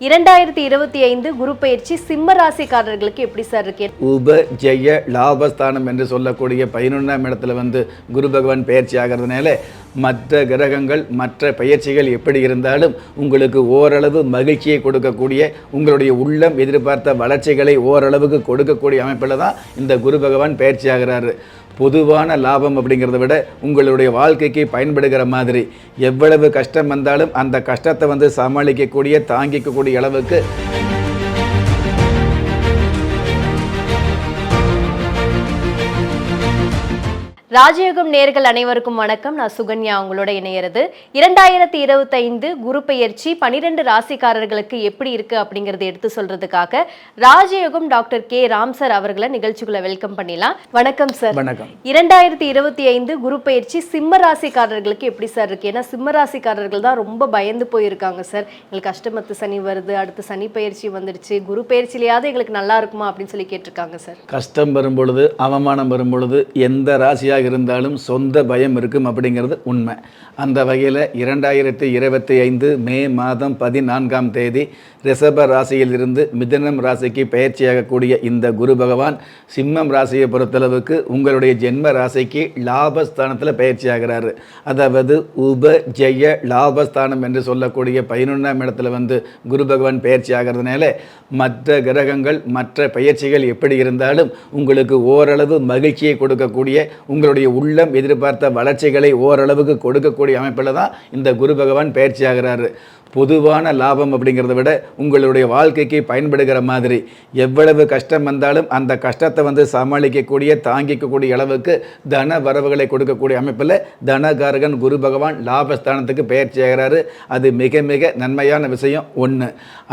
இரண்டாயிரத்தி இருபத்தி ஐந்து குரு பயிற்சி சிம்ம ராசிக்காரர்களுக்கு எப்படி சார் இருக்கு? உப ஜெய லாபஸ்தானம் என்று சொல்லக்கூடிய பதினொன்றாம் இடத்துல வந்து குரு பகவான் பயிற்சி ஆகிறதுனால மற்ற கிரகங்கள் மற்ற பயிற்சிகள் எப்படி இருந்தாலும் உங்களுக்கு ஓரளவு மகிழ்ச்சியை கொடுக்கக்கூடிய உங்களுடைய உள்ளம் எதிர்பார்த்த வளர்ச்சிகளை ஓரளவுக்கு கொடுக்கக்கூடிய அமைப்பில் தான் இந்த குரு பகவான் பயிற்சி ஆகிறாரு. பொதுவான லாபம் அப்படிங்கிறத விட உங்களுடைய வாழ்க்கைக்கு பயன்படுகிற மாதிரி. எவ்வளவு கஷ்டம் வந்தாலும் அந்த கஷ்டத்தை வந்து சமாளிக்கக்கூடிய தாங்கிக்கக்கூடிய அளவுக்கு ராஜயோகம் நேர்கள் அனைவருக்கும் வணக்கம். நான் சுகன்யா உங்களோட இணையிறது. இரண்டாயிரத்தி இருபத்தைந்து குரு பெயர்ச்சி பனிரெண்டு ராசிக்காரர்களுக்கு எப்படி இருக்கு அப்படிங்கறத எடுத்து சொல்றதுக்காக ராஜயோகம் டாக்டர் கே. ராம் சார் அவர்களை நிகழ்ச்சிக்குள்ள வெல்கம் பண்ணிடலாம். வணக்கம் சார். வணக்கம். இரண்டாயிரத்தி இருபத்தி ஐந்து குரு பெயர்ச்சி சிம்ம ராசிக்காரர்களுக்கு எப்படி சார் இருக்கு? ஏன்னா சிம்ம ராசிக்காரர்கள் தான் ரொம்ப பயந்து போயிருக்காங்க சார். எங்களுக்கு அஷ்டமத்து சனி வருது அடுத்து சனி பயிற்சி வந்துடுச்சு. குரு பயிற்சியிலேயாவது எங்களுக்கு நல்லா இருக்குமா அப்படின்னு சொல்லி கேட்டிருக்காங்க சார். கஷ்டம் வரும் பொழுது அவமானம் வரும் பொழுது எந்த ராசியாக இருந்தாலும் சொந்த பயம் இருக்கும் அப்படிங்கிறது உண்மை. அந்த வகையில் இரண்டாயிரத்தி இருபத்தி ஐந்து மே மாதம் பதினான்காம் தேதி ரிஷப ராசியிலிருந்து மிதனம் ராசிக்கு பயிற்சியாகக்கூடிய இந்த குரு பகவான் சிம்மம் ராசியை பொறுத்தளவுக்கு உங்களுடைய ஜென்ம ராசிக்கு லாபஸ்தானத்தில் பயிற்சி அதாவது உப ஜெய லாபஸ்தானம் என்று சொல்லக்கூடிய பதினொன்றாம் இடத்துல வந்து குரு பகவான் பயிற்சி ஆகிறதுனால மற்ற கிரகங்கள் மற்ற பயிற்சிகள் எப்படி இருந்தாலும் உங்களுக்கு ஓரளவு மகிழ்ச்சியை கொடுக்கக்கூடிய உங்களுடைய உள்ளம் எதிர்பார்த்த வளர்ச்சிகளை ஓரளவுக்கு கொடுக்கக்கூடிய அமைப்பில் தான் இந்த குரு பகவான் பயிற்சி ஆகிறாரு பொதுவான லாபம் அப்படிங்கிறத விட உங்களுடைய வாழ்க்கைக்கு பயன்படுகிற மாதிரி. எவ்வளவு கஷ்டம் வந்தாலும் அந்த கஷ்டத்தை வந்து சமாளிக்கக்கூடிய தாங்கிக்கக்கூடிய அளவுக்கு தன வரவுகளை கொடுக்கக்கூடிய அமைப்பில் தனகாரகன் குரு பகவான் லாபஸ்தானத்துக்கு பயிற்சி ஆகிறாரு. அது மிக மிக நன்மையான விஷயம் ஒன்று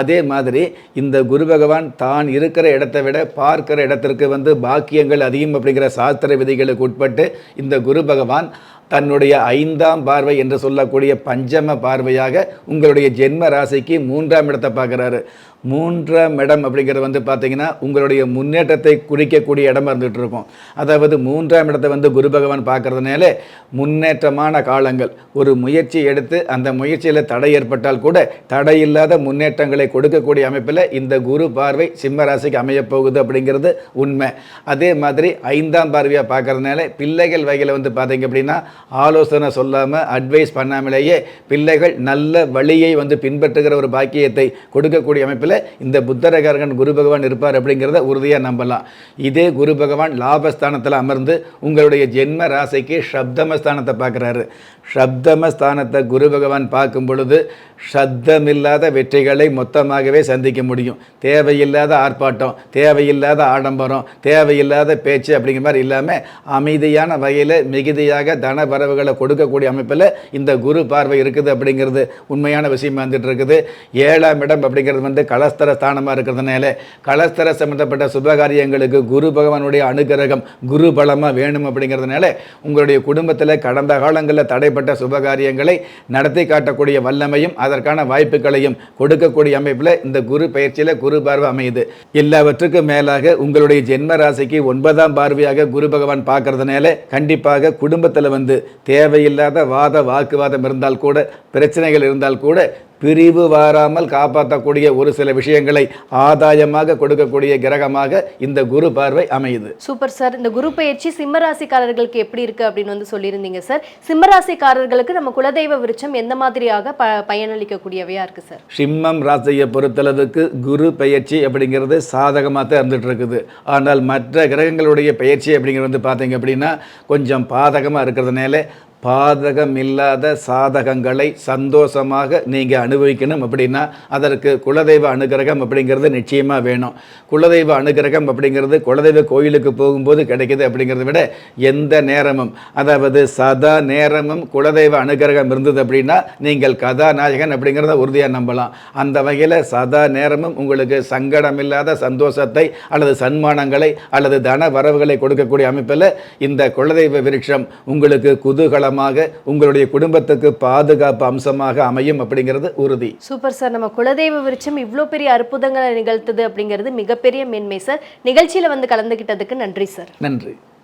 அதே மாதிரி இந்த குரு பகவான் தான் இருக்கிற இடத்தை விட பார்க்கிற இடத்திற்கு வந்து பாக்கியங்கள் அதிகம் அப்படிங்கிற சாஸ்திர விதிகளுக்கு உட்பட்டு இந்த குரு பகவான் தன்னுடைய ஐந்தாம் பார்வை என்று சொல்லக்கூடிய பஞ்சம பார்வையாக உங்களுடைய ஜென்ம ராசிக்கு மூன்றாம் இடத்தை பார்க்குறாரு. மூன்றாம் இடம் அப்படிங்கிறது வந்து பார்த்தீங்கன்னா உங்களுடைய முன்னேற்றத்தை குறிக்கக்கூடிய இடமா இருந்துகிட்டு இருக்கும். அதாவது மூன்றாம் இடத்தை வந்து குரு பகவான் பார்க்கறதுனால முன்னேற்றமான காலங்கள். ஒரு முயற்சி எடுத்து அந்த முயற்சியில் தடை ஏற்பட்டால் கூட தடையில்லாத முன்னேற்றங்களை கொடுக்கக்கூடிய அமைப்பில் இந்த குரு பார்வை சிம்ம ராசிக்கு அமையப் போகுது அப்படிங்கிறது உண்மை. அதே மாதிரி ஐந்தாம் பார்வையாக பார்க்கறதுனால பிள்ளைகள் வகையில் வந்து பார்த்தீங்க அப்படின்னா ஆலோசனை சொல்லாமல் அட்வைஸ் பண்ணாமலேயே பிள்ளைகள் நல்ல வழியை வந்து பின்பற்றுகிற ஒரு பாக்கியத்தை கொடுக்கக்கூடிய அமைப்பில் இந்த புத்தரகாரகன் குரு பகவான் இருப்பார் அப்படிங்கிறத உறுதியாக நம்பலாம். இதே குரு பகவான் லாபஸ்தானத்தில் அமர்ந்து உங்களுடைய ஜென்ம ராசிக்கு சப்தமஸ்தானத்தை பார்க்குறாரு. சப்தமஸ்தானத்தை குரு பகவான் பார்க்கும் பொழுது சப்தமில்லாத வெற்றிகளை மொத்தமாகவே சந்திக்க முடியும். தேவையில்லாத ஆர்ப்பாட்டம் தேவையில்லாத ஆடம்பரம் தேவையில்லாத பேச்சு அப்படிங்கிற மாதிரி இல்லாமல் அமைதியான வகையில் மிகுதியாக தன வரவுகளை கொடுக்கக்கூடிய அமைப்பில் இந்த குரு பார்வை இருக்குது அப்படிங்கிறது உண்மையான விஷயமா வந்துட்டு இருக்குது. ஏழாம் இடம் அப்படிங்கிறது வந்து கலஸ்தர ஸ்தானமாக இருக்கிறதுனால கலஸ்தர சம்மந்தப்பட்ட சுபகாரியங்களுக்கு குரு பகவானுடைய அனுகிரகம் குரு பலமாக வேணும் அப்படிங்கிறதுனால உங்களுடைய குடும்பத்தில் கடந்த காலங்களில் தடைப்பட்ட சுபகாரியங்களை நடத்தி காட்டக்கூடிய வல்லமையும் அதற்கான வாய்ப்புகளையும் கொடுக்கக்கூடிய அமைப்பில் இந்த குரு பயிற்சியில் குரு பார்வை அமையுது. எல்லாவற்றுக்கும் மேலாக உங்களுடைய ஜென்ம ராசிக்கு ஒன்பதாம் பார்வையாக குரு பகவான் பார்க்கறதுனால கண்டிப்பாக குடும்பத்தில் வந்து தேவையில்லாத வாத வாக்குவாதம் இருந்தால் கூட பிரச்சனைகள் இருந்தால் கூட பிரிவு வாராமல் காப்பாற்றக்கூடிய ஒரு சில விஷயங்களை ஆதாயமாக கொடுக்கக்கூடிய கிரகமாக இந்த குரு பார்வை அமையுது. Super sir. இந்த குரு பயிற்சி சிம்ம ராசிக்காரர்களுக்கு எப்படி இருக்கு அப்படின்னு வந்து சொல்லியிருந்தீங்க சார். சிம்ம ராசிக்காரர்களுக்கு நம்ம குலதெய்வ விருட்சம் எந்த மாதிரியாக ப பயனளிக்கக்கூடியவையா இருக்கு சார்? சிம்மம் ராசியை பொறுத்தளவுக்கு குரு பயிற்சி அப்படிங்கிறது சாதகமாக தான் இருந்துட்டு இருக்குது ஆனால் மற்ற கிரகங்களுடைய பயிற்சி அப்படிங்கிறது வந்து பார்த்தீங்க அப்படின்னா கொஞ்சம் பாதகமாக இருக்கிறதுனால பாதகம் இல்லாத சாதகங்களை சந்தோஷமாக நீங்கள் அனுபவிக்கணும். அப்படின்னா அதற்கு குலதெய்வ அனுகிரகம் அப்படிங்கிறது நிச்சயமாக வேணும். குலதெய்வ அனுகிரகம் அப்படிங்கிறது குலதெய்வ கோயிலுக்கு போகும்போது கிடைக்குது அப்படிங்கிறத விட எந்த நேரமும் அதாவது சதா நேரமும் குலதெய்வ அனுகிரகம் இருந்தது அப்படின்னா நீங்கள் கதாநாயகன் அப்படிங்கிறத உறுதியாக நம்பலாம். அந்த வகையில் சதா நேரமும் உங்களுக்கு சங்கடம் இல்லாத சந்தோஷத்தை அல்லது சன்மானங்களை அல்லது தன வரவுகளை கொடுக்கக்கூடிய அமைப்பில் இந்த குலதெய்வ விருட்சம் உங்களுக்கு குதூகலமாக உங்களுடைய குடும்பத்துக்கு பாதுகாப்பு அம்சமாக அமையும் அப்படிங்கிறது உறுதி. சூப்பர் சார் நம்ம குலதெய்வ விருட்சம் இவ்வளோ பெரிய அற்புதங்களை நிகழ்த்துது அப்படிங்கிறது மிகப்பெரிய மேன்மை சார் நிகழ்ச்சியில வந்து கலந்துக்கிட்டதுக்கு நன்றி சார் நன்றி.